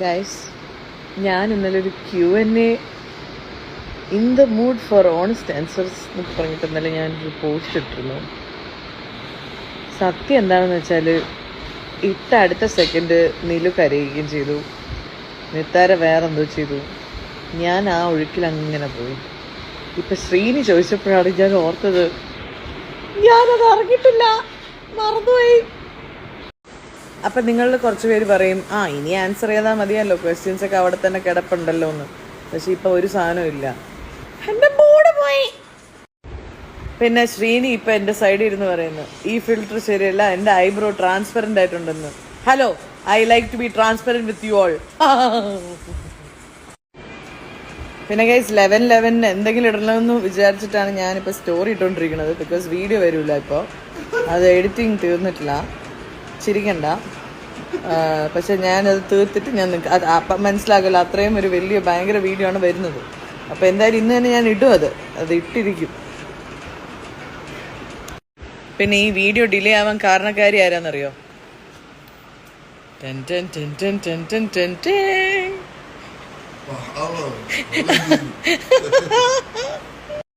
Guys ഞാൻ ഇന്നലെ ഒരു Q and A in the mood for honest answers എന്ന് പറഞ്ഞിട്ട് ഇന്നലെ ഞാൻ ഒരു പോസ്റ്റ് ഇട്ടിരുന്നു. സത്യം എന്താണെന്ന് വെച്ചാൽ ഇട്ട അടുത്ത സെക്കൻഡ് നിലു കരയുകയും ചെയ്തു. നിത്താര വേറെന്തോ ചെയ്തു. ഞാൻ ആ ഒഴുക്കിൽ അങ്ങനെ പോയി. ഇപ്പം ശ്രീനി ചോദിച്ചപ്പോഴാണ് ഞാൻ ഓർത്തത് ഞാനത് അറിഞ്ഞിട്ടില്ല. മറന്നുപോയി. അപ്പൊ നിങ്ങളിൽ കുറച്ച് പേര് പറയും ആ ഇനി ആൻസർ ചെയ്താൽ മതിയല്ലോ ക്വസ്റ്റ്യൻസ് ഒക്കെ അവിടെ തന്നെ കിടപ്പുണ്ടല്ലോ എന്ന് പക്ഷെ ഇപ്പം ഒരു സാധനവും ഇല്ല. എന്റെ മൂഡ് പോയി. പിന്നെ ശ്രീനി ഇപ്പം എന്റെ സൈഡിൽ ഇരുന്ന് പറയുന്നു ഈ ഫിൽറ്റർ ശരിയല്ല എന്റെ eyebrow transparent ആയിട്ടുണ്ടെന്ന്. Hello I like to be transparent with you all പിന്നെ ഗൈസ് ലെവൻ ലെവനിന് എന്തെങ്കിലും ഇടണമെന്ന് വിചാരിച്ചിട്ടാണ് ഞാനിപ്പോൾ സ്റ്റോറി ഇട്ടുകൊണ്ടിരിക്കുന്നത് ബിക്കോസ് വീഡിയോ വരില്ല ഇപ്പോൾ അത് എഡിറ്റിംഗ് തീർന്നിട്ടില്ല. ചിരിക്കണ്ട. പക്ഷെ ഞാനത് തീർത്തിട്ട് ഞാൻ അത് അപ്പം മനസ്സിലാകില്ല അത്രയും ഒരു വലിയ ഭയങ്കര വീഡിയോ ആണ് വരുന്നത്. അപ്പോൾ എന്തായാലും ഇന്ന് തന്നെ ഞാൻ ഇടും അത്. അത് ഇട്ടിരിക്കും. പിന്നെ ഈ വീഡിയോ ഡിലേ ആവാൻ കാരണക്കാരി ആരാന്നറിയോ? ടെൻ